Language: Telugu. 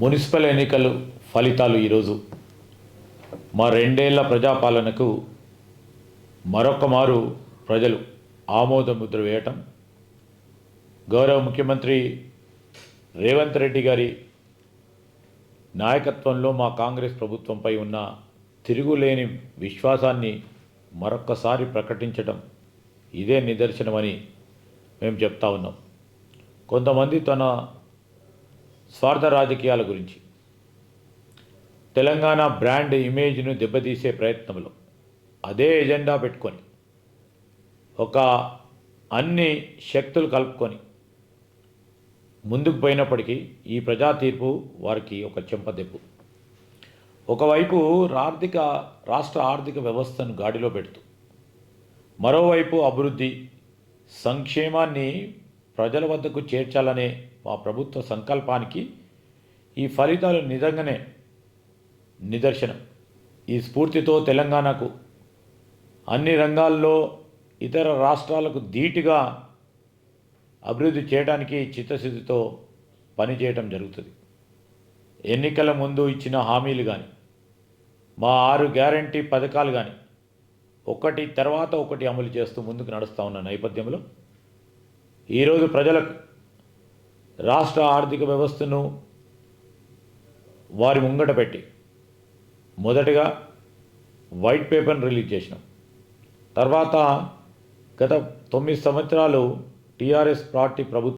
మున్సిపల్ ఎన్నికలు ఫలితాలు ఈరోజు. మా రెండేళ్ళ ప్రజాపాలనకు మరొక మారు ప్రజలు ఆమోద ముద్ర వేయటం గౌరవ ముఖ్యమంత్రి రేవంత్ రెడ్డి గారి నాయకత్వంలో మా కాంగ్రెస్ ప్రభుత్వంపై ఉన్న తిరుగులేని విశ్వాసాన్ని మరొక్కసారి ప్రకటించడం ఇదే నిదర్శనమని మేము చెప్తా ఉన్నాం. కొంతమంది తన స్వార్థ రాజకీయాల గురించి. తెలంగాణ బ్రాండ్ ఇమేజ్ను దెబ్బతీసే ప్రయత్నంలో అదే ఎజెండా పెట్టుకొని ఒక అన్ని శక్తులు కలుపుకొని ముందుకు పోయినప్పటికీ ఈ ప్రజా తీర్పు వారికి ఒక చెంపదెబ్బు ఒకవైపు ఆర్థిక రాష్ట్ర ఆర్థిక వ్యవస్థను గాడిలో పెడుతూ మరోవైపు అభివృద్ధి సంక్షేమాన్ని ప్రజల వద్దకు చేర్చాలనే మా ప్రభుత్వ సంకల్పానికి ఈ ఫలితాలు నిజంగానే నిదర్శనం. ఈ స్ఫూర్తితో తెలంగాణకు అన్ని రంగాల్లో ఇతర రాష్ట్రాలకు ధీటుగా అభివృద్ధి చేయడానికి చిత్తశుద్ధితో పనిచేయటం జరుగుతుంది. ఎన్నికల ముందు ఇచ్చిన హామీలు కానీ మా ఆరు గ్యారంటీ పథకాలు కానీ ఒకటి తర్వాత ఒకటి అమలు చేస్తూ ముందుకు నడుస్తూ ఉన్న నేపథ్యంలో ఈరోజు ప్రజలకు రాష్ట్ర ఆర్థిక వ్యవస్థను వారి ముంగట పెట్టి మొదటగా వైట్ పేపర్ని రిలీజ్ చేసినాం. తర్వాత గత తొమ్మిది సంవత్సరాలు టీఆర్ఎస్ పార్టీ ప్రభుత్వం